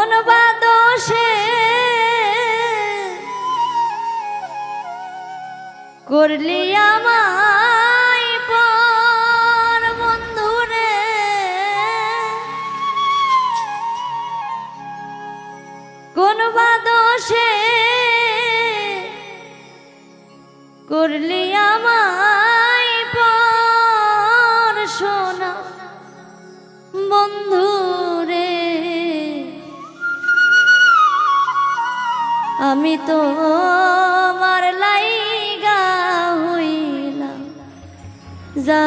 কোন বা করলি আমার আমি তো মার লাইগা হইলাম। যা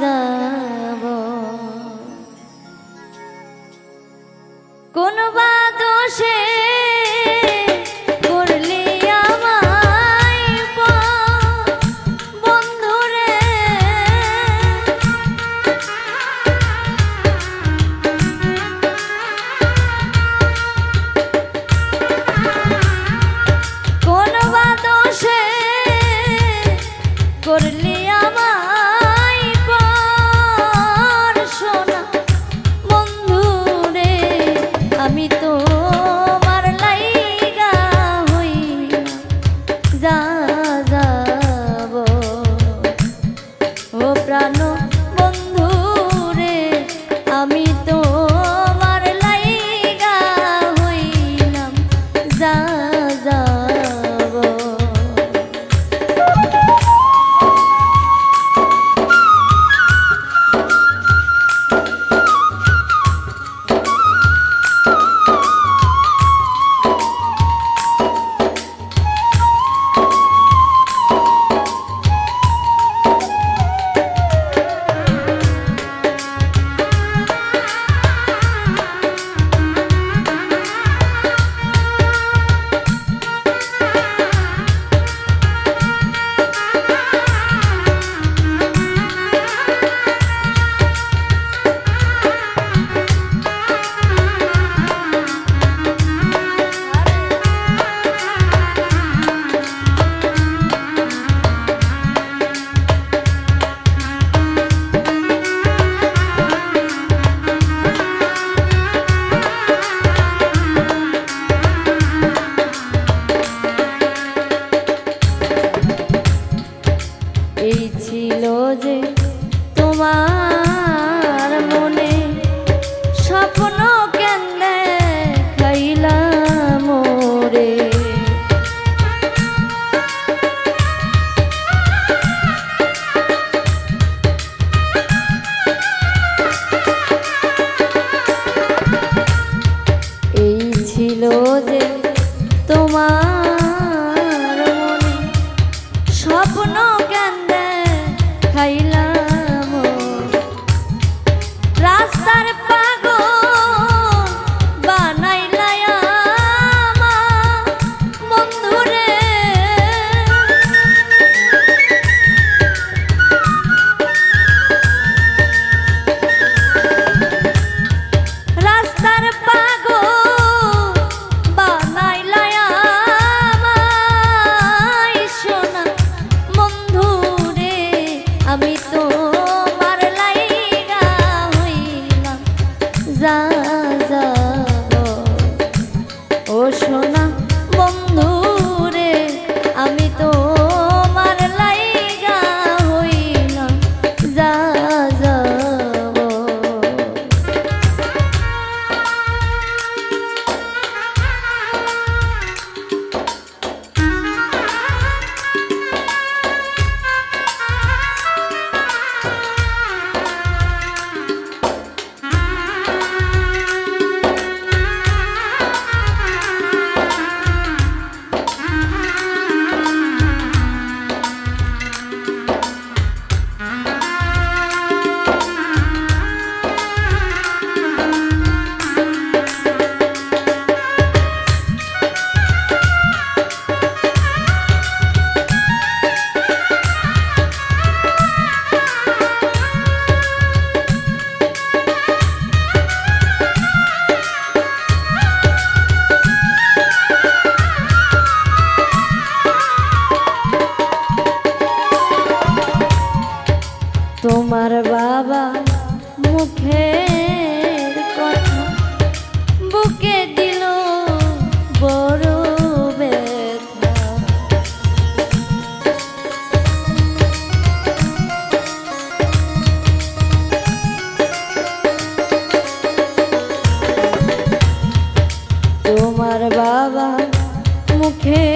যাব তোমার 在。মুখে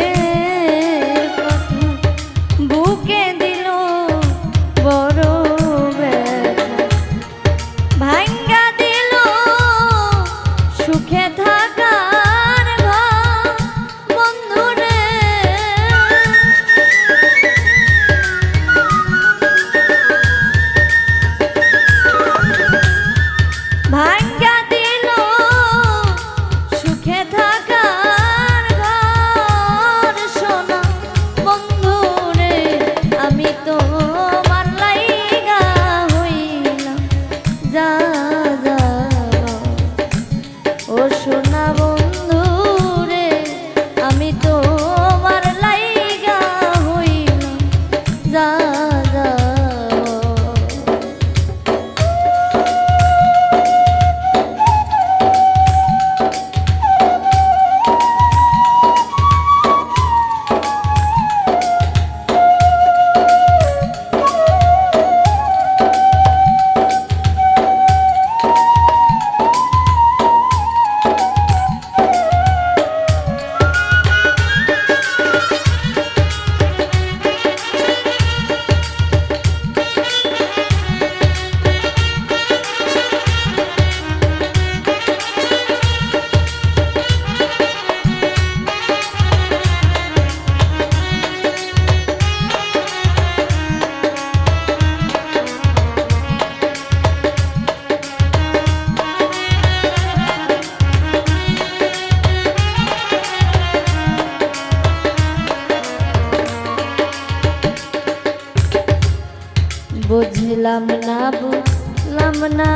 বুঝলাম না বুঝলাম না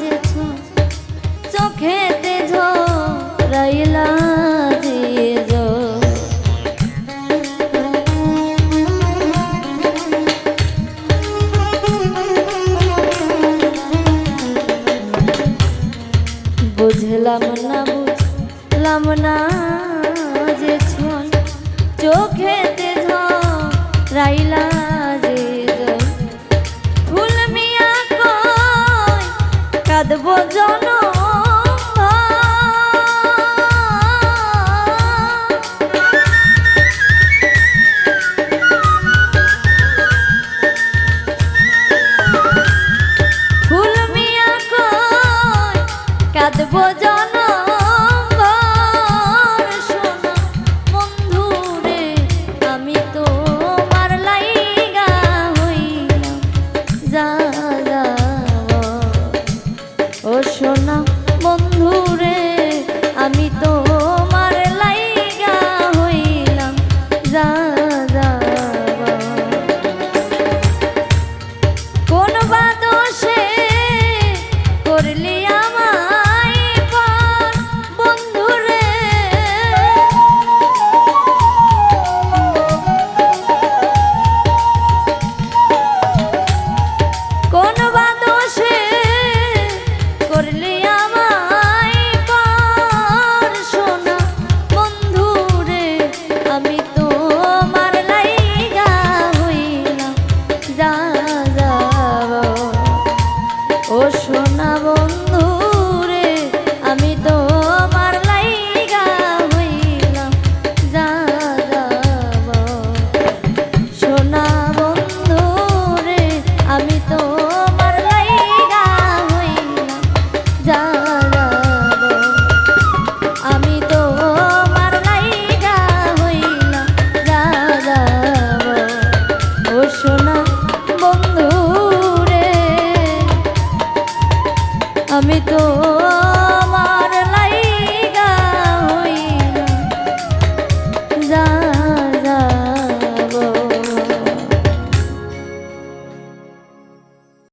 যে চোখেতে ঝরাইলা যে জল। বুঝলাম না বুঝলাম না যে ছল চোখেতে the words on কোন বা